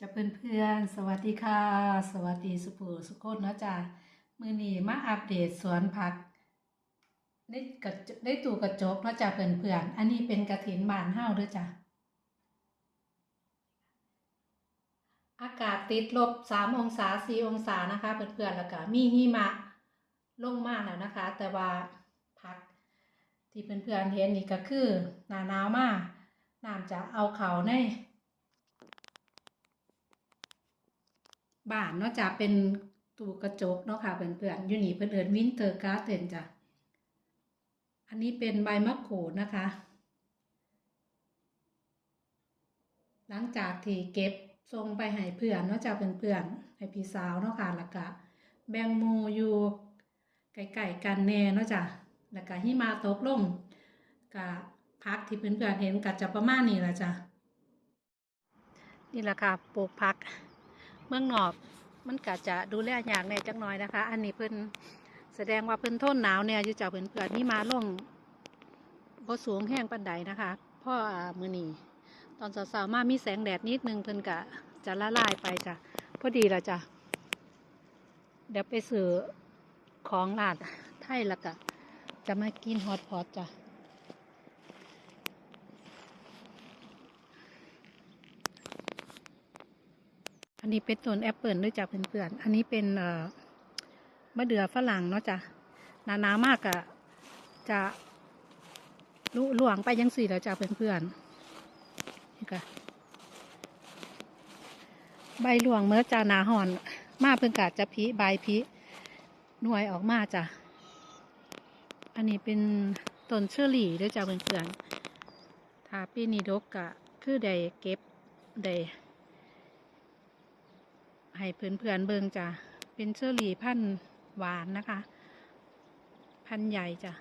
จะเพื่อนเพื่อนๆสวัสดีค่ะ สวัสดีสุภูสุโคนนะจ้ะมือนี้มาอัปเดตสวนผักในกระจในตู้กระจกนะจ้ะเพื่อนเพื่อนๆอันนี้เป็นกระถินบานเฮาด้วยจ้ะอากาศติดลบสามองศาสี่องศานะคะเพื่อนเพื่อนๆแล้วก็มีหิมะลงมากแล้วนะคะ แต่ว่าผักที่เพื่อนๆเห็นนี่ก็คือหนาหนาวมากน้ำจะเอาเขาใน บ้านเนาะจะเป็นตู้กระจกเนาะค่ะเพื่อนๆอยู่นี่เพื่อนเอินวินเตอร์การ์เดนจ้ะอันนี้เป็นใบมะกรูดนะคะ หลังจากที่เก็บส่งไปให้เพื่อนเนาะจะเพื่อนๆให้พี่สาวเนาะค่ะแล้วก็แบงหมูอยู่ไก่ๆกันแน่เนาะจ้ะแล้วก็หิมาตกลงกับพักที่เพื่อนๆเห็นก็จะประมาณนี้ละจ้ะนี่แหละค่ะปลูกผัก เมืองนอกมันก็จะดูแลยากแหน่จักหน่อยนะคะ อันนี้เพิ่นแสดงว่าเพิ่นทนหนาวเนี่ยอยู่เจ้าเพิ่นเกิดนี่มาลงบ่สูงแห้งปันใดนะคะพราะอ่ามื้อนีตอนเช้าๆมามีแสงแดดนิดนึงเพิ่นก็จะละลายไปจ้ะพอดีละจ้ะเดี๋ยวไปซื้อของหลาดไทยแล้วก็จะมากินฮอตพอตจ้ะ อันนี้เป็นต้นแอปเปิลด้วยจ้ะเพื่อนๆ อันนี้เป็นเอ่อมะเดื่อฝรั่งเนาะจ้ะหนาหนามากอะจะลุหลวงไปยังสี่แล้วจ้ะเพื่อนๆนี่ค่ะใบหลวงเมื่อจานาหอน มาเพิ่งกาจะพีใบพีหน่วยออกมาจ้ะ อันนี้เป็นต้นเชอรี่ด้วยจ้ะเพื่อนๆถ้าปีนี้ดกกะ คือได้เก็บได้ ให้เพื่อนๆเบิงจ้ะเป็นเชอรี่พันหวานนะคะ พันใหญ่จ้ะ